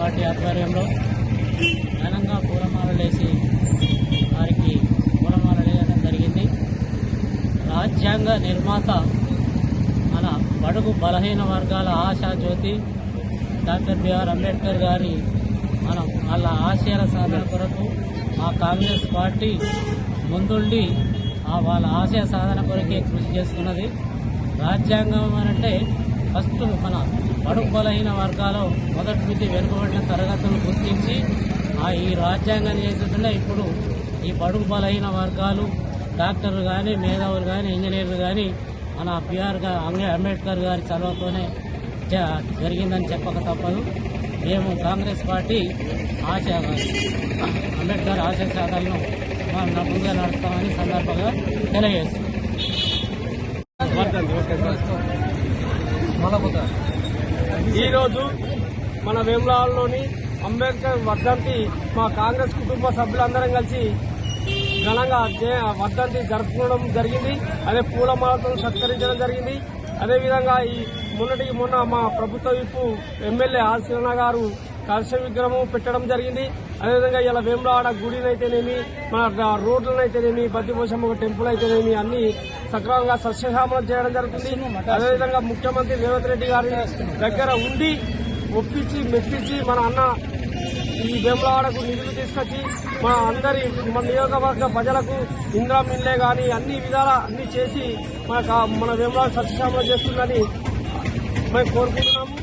Party ఆధ్వర్యంలో ఘనంగా పూలమాలలేసి వారికి పూలమాల వేయడం జరిగింది. రాజ్యాంగ నిర్మాత మన బడుగు బలహీన వర్గాల ఆశా జ్యోతి డాక్టర్ బిఆర్ అంబేద్కర్ గారి మనం వాళ్ళ ఆశయాల సాధన కొరకు మా కాంగ్రెస్ పార్టీ ముందుండి ఆ వాళ్ళ ఆశయ సాధన కొరకే కృషి చేస్తున్నది. రాజ్యాంగం అంటే ఫస్ట్ మన బడుగు బలహీన వర్గాలు మొదటి నుంచి వెనుకబడిన తరగతులు గుర్తించి ఆ ఈ రాజ్యాంగాన్ని చేస్తుంటే ఇప్పుడు ఈ బడుగు బలహీన వర్గాలు డాక్టర్లు కానీ మేధావులు కానీ ఇంజనీర్లు కానీ మన బిఆర్ అంబేద్కర్ గారి చదవతోనే జరిగిందని చెప్పక తప్పదు. మేము కాంగ్రెస్ పార్టీ ఆశ అంబేద్కర్ ఆశయ సాధనను మనం ముందుగా నడుస్తామని సందర్భంగా తెలియజేస్తున్నాం. ఈరోజు మన వేములవాడలోని అంబేద్కర్ వర్ధంతి మా కాంగ్రెస్ కుటుంబ సభ్యులందరం కలిసి ఘనంగా వర్ధంతి జరుపుకోవడం జరిగింది. అదే పూలమాలతో సత్కరించడం జరిగింది. అదేవిధంగా ఈ మొన్నటికి మొన్న మా ప్రభుత్వ విప్పు ఎమ్మెల్యే ఆర్ గారు కలశ విగ్రహం పెట్టడం జరిగింది. అదేవిధంగా ఇలా వేములవాడ గుడినైతేనేమి మన రోడ్లనైతేనేమి బద్దిపోషమ్మ టెంపుల్ అయితేనేమి అన్ని సక్రమంగా సస్యశామలం చేయడం జరుగుతుంది. అదేవిధంగా ముఖ్యమంత్రి రేవంత్ రెడ్డి గారి దగ్గర ఉండి ఒప్పించి మెప్పించి మన అన్న ఈ వేములవాడకు నిధులు తీసుకొచ్చి మన అందరి మన నియోజకవర్గ ప్రజలకు ఇంద్రా మిల్లే కానీ అన్ని విధాల అన్ని చేసి మన మన వేములవాడ సస్యశామలం చేస్తుందని మేము కోరుకుంటున్నాము.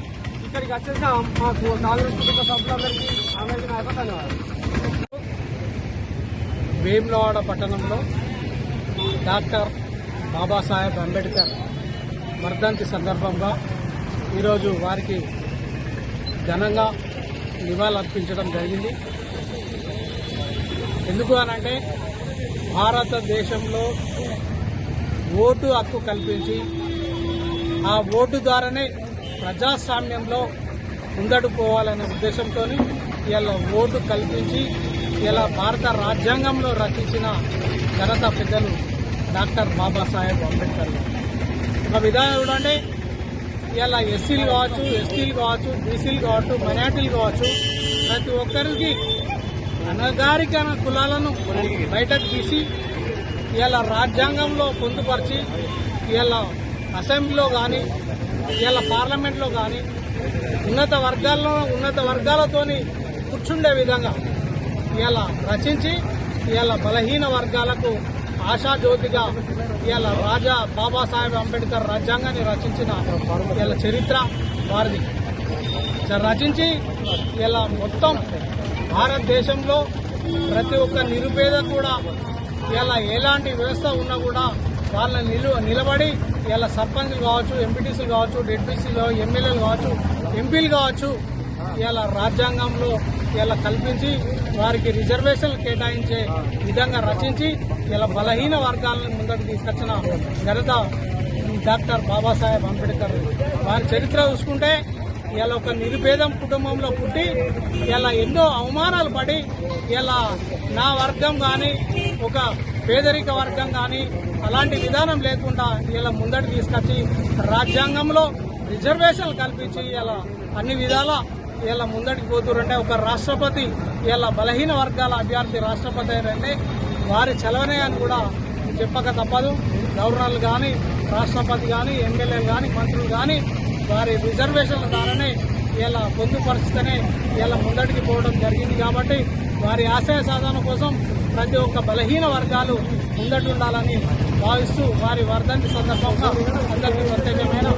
ఇక్కడికి వచ్చేసిన మాకు కాంగ్రెస్ కుటుంబ సభ్యులందరికీ అందరికీ నా ధన్యవాదాలు వేములవాడ పట్టణంలో డాక్టర్ బాబాసాహెబ్ అంబేద్కర్ వర్ధంతి సందర్భంగా ఈరోజు వారికి ఘనంగా నివాళులర్పించడం జరిగింది. ఎందుకు అనంటే భారతదేశంలో ఓటు హక్కు కల్పించి ఆ ఓటు ద్వారానే ప్రజాస్వామ్యంలో ముందడు పోవాలనే ఉద్దేశంతో ఇలా ఓటు కల్పించి ఇలా భారత రాజ్యాంగంలో రచించిన ఘనత పెద్దలు డాక్టర్ బాబాసాహెబ్ అంబేద్కర్ ఒక విధానం చూడండి ఇలా ఎస్సీలు కావచ్చు ఎస్టీలు కావచ్చు బీసీలు కావచ్చు మైనార్టీలు కావచ్చు ప్రతి ఒక్కరికి అనగారికన కులాలను బయటకు తీసి ఇలా రాజ్యాంగంలో పొందుపరిచి ఇలా అసెంబ్లీలో కానీ ఇలా పార్లమెంట్లో కానీ ఉన్నత వర్గాల్లో ఉన్నత వర్గాలతోని కూర్చుండే విధంగా ఇలా రచించి ఇలా బలహీన వర్గాలకు ఆశాజ్యోతిగా ఇలా రాజా బాబాసాహెబ్ అంబేద్కర్ రాజ్యాంగాన్ని రచించిన ఇలా చరిత్ర వారిది. రచించి ఇలా మొత్తం భారతదేశంలో ప్రతి ఒక్క నిరుపేద కూడా ఇలా ఎలాంటి వ్యవస్థ ఉన్నా కూడా వాళ్ళ నిలు నిలబడి ఇలా సర్పంచ్లు కావచ్చు ఎంపీటీసీలు కావచ్చు డెడ్పీసీలు కావచ్చు ఎమ్మెల్యేలు కావచ్చు ఎంపీలు కావచ్చు ఇలా రాజ్యాంగంలో ఇలా కల్పించి వారికి రిజర్వేషన్లు కేటాయించే విధంగా రచించి ఇలా బలహీన వర్గాలను ముందుకు తీసుకొచ్చిన ఘనత డాక్టర్ బాబాసాహెబ్ అంబేద్కర్. వారి చరిత్ర చూసుకుంటే ఇలా ఒక నిరుపేదం కుటుంబంలో పుట్టి ఇలా ఎన్నో అవమానాలు పడి ఇలా నా వర్గం కానీ ఒక పేదరిక వర్గం కానీ అలాంటి విధానం లేకుండా ఇలా ముందటి తీసుకొచ్చి రాజ్యాంగంలో రిజర్వేషన్లు కల్పించి ఇలా అన్ని విధాల ఇలా ముందడికి పోతురంటే ఒక రాష్ట్రపతి ఇలా బలహీన వర్గాల అభ్యర్థి రాష్ట్రపతి అంటే వారి చలవనే అని కూడా చెప్పక తప్పదు. గవర్నర్లు కానీ రాష్ట్రపతి కానీ ఎమ్మెల్యేలు కానీ మంత్రులు కానీ వారి రిజర్వేషన్ల ద్వారానే ఇలా పొందుపరిస్తేనే ఇలా ముందడికి పోవడం జరిగింది కాబట్టి వారి ఆశయ సాధన కోసం ప్రతి ఒక్క బలహీన వర్గాలు ముందటి ఉండాలని భావిస్తూ వారి వర్ధంతి సందర్భంగా అందరికీ ప్రత్యేకమైన